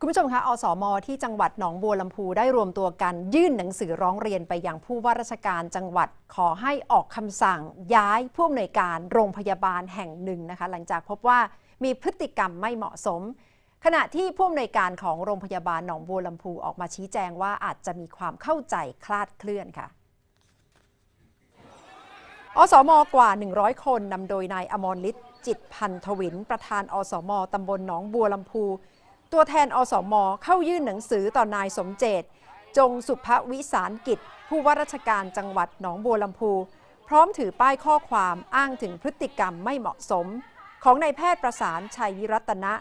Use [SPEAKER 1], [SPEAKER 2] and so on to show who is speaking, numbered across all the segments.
[SPEAKER 1] คุณผู้ชมคะ อสม ที่จังหวัดหนองบัวลำพูได้รวมตัวกันยื่นหนังสือร้องเรียนไปยังผู้ว่าราชการจังหวัดขอให้ออกคำสั่งย้ายผู้อำนวยการโรงพยาบาลแห่งหนึ่งนะคะ หลังจากพบว่ามีพฤติกรรมไม่เหมาะสม ขณะที่ผู้อำนวยการของโรงพยาบาลหนองบัวลำพูออกมาชี้แจงว่าอาจจะมีความเข้าใจคลาดเคลื่อนค่ะอสมกว่า 100 คนนำโดยนายอมรฤทธิ์จิตพันธวิน ประธานอสมตำบลหนองบัวลำพู ตัวแทนอสมเข้ายื่นหนังสือต่อนายสมเจต จงสุภวิสารกิจ ผู้ว่าราชการจังหวัดหนองบัวลำพู พร้อมถือป้ายข้อความอ้างถึงพฤติกรรมไม่เหมาะสม ของนายแพทย์ประสานชัยวิรัตนะ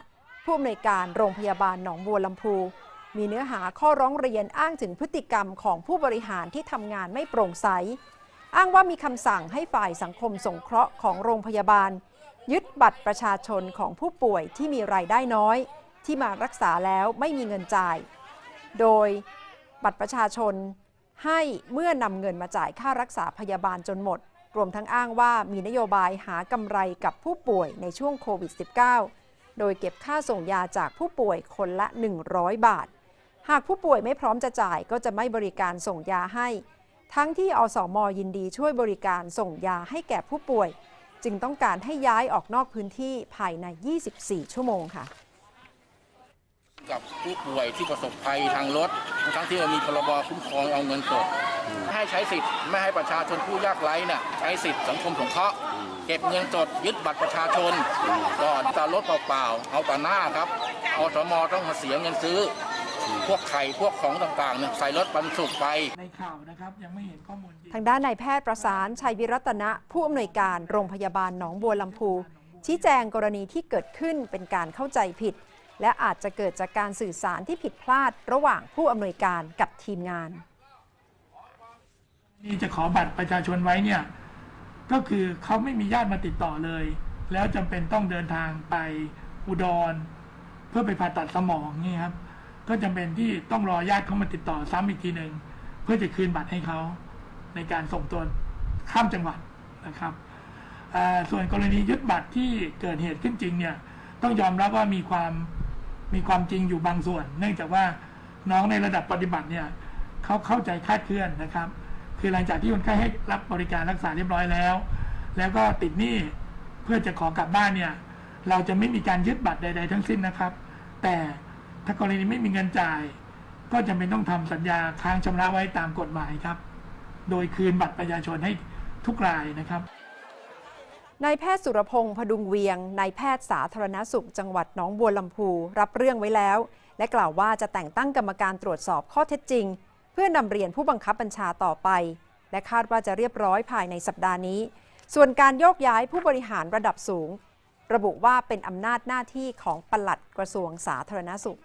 [SPEAKER 1] ผู้อำนวยการโรงพยาบาลหนองบัวลำพู มีเนื้อหาข้อร้องเรียนอ้างถึงพฤติกรรมของผู้บริหารที่ทำงานไม่โปร่งใส อ้างว่ามีคำสั่งให้ฝ่ายสังคมสงเคราะห์ของโรงพยาบาล ยึดบัตรประชาชนของผู้ป่วยที่มีรายได้น้อย ที่มารักษาแล้วไม่มีเงินจ่าย โดยบัตรประชาชนให้เมื่อนำเงินมาจ่ายค่ารักษาพยาบาลจนหมด รวมทั้งอ้างว่ามีนโยบายหากำไรกับผู้ป่วยในช่วงโควิด -19 โดยเก็บค่าส่งยาจากผู้ป่วยคนละ 100 บาท หากผู้ป่วยไม่พร้อมจะจ่ายก็จะไม่บริการส่งยาให้ ทั้งที่อสมยินดีช่วยบริการส่งยาให้แก่ผู้ป่วย จึงต้องการให้ย้ายออกนอกพื้นที่ภายใน 24 ชั่วโมงค่ะ
[SPEAKER 2] กับผู้ป่วยที่ประสบภัยทางรถทั้งที่เรามีพรบคุ้มครองเอาเงินสดให้ใช้สิทธิ์ไม่ให้ประชาชนผู้ยากไร้น่ะใช้สิทธิ์สังคมสงเคราะห์เก็บเงินสดยึดบัตรประชาชนก่อนจะรถเปล่าๆเอาแต่หน้าครับอสมต้องมาเสียเงินซื้อ พวกไข่พวกของต่างๆเนี่ยใส่รถบรรทุกไป
[SPEAKER 3] ในข่าวนะครับยังไม่เห็นข้อมูลจริง
[SPEAKER 1] ทางด้านนายแพทย์ประสานชัยวิรัตนะ ผู้อำนวยการโรงพยาบาลหนองบัวลำพูชี้แจงกรณีที่เกิดขึ้นเป็นการเข้าใจผิด และอาจจะเกิดจากการสื่อสารที่ผิดพลาดระหว่างผู้อำนวยการกับทีมงาน
[SPEAKER 3] นี่จะขอบัตรประชาชนไว้เนี่ยก็คือเขาไม่มีญาติมาติดต่อเลย แล้วจำเป็นต้องเดินทางไปอุดร เพื่อไปผ่าตัดสมองนี่ครับก็จำเป็นที่ต้องรอญาติเขามาติดต่อซ้ำอีกทีหนึ่งเพื่อจะคืนบัตรให้เขาในการส่งตัวข้ามจังหวัดนะครับส่วนกรณียึดบัตรที่เกิดเหตุขึ้นจริงเนี่ยต้องยอมรับว่ามีความ มีความจริงอยู่บางส่วน เนื่องจากว่าน้องในระดับปฏิบัติเนี่ยเขาเข้าใจคาดเคลื่อนนะครับ คือหลังจากที่คนไข้ให้รับบริการรักษาเรียบร้อยแล้ว แล้วก็ติดหนี้เพื่อจะขอกลับบ้านเนี่ย เราจะไม่มีการยึดบัตรใด ๆ ทั้งสิ้นนะครับ แต่ถ้ากรณีไม่มีเงินจ่าย ก็จำเป็นต้องทำสัญญาค้างชำระไว้ตามกฎหมายครับ โดยคืนบัตรประชาชนให้ทุกรายนะครับ
[SPEAKER 1] นายแพทย์สุรพงษ์พดุงเวียงนายแพทย์สาธารณสุข จังหวัดหนองบัวลำพู รับเรื่องไว้แล้ว และกล่าวว่าจะแต่งตั้งกรรมการตรวจสอบข้อเท็จจริง เพื่อนำเรียนผู้บังคับบัญชาต่อไป และคาดว่าจะเรียบร้อยภายในสัปดาห์นี้ ส่วนการโยกย้ายผู้บริหารระดับสูง ระบุว่าเป็นอำนาจหน้าที่ของปลัดกระทรวงสาธารณสุข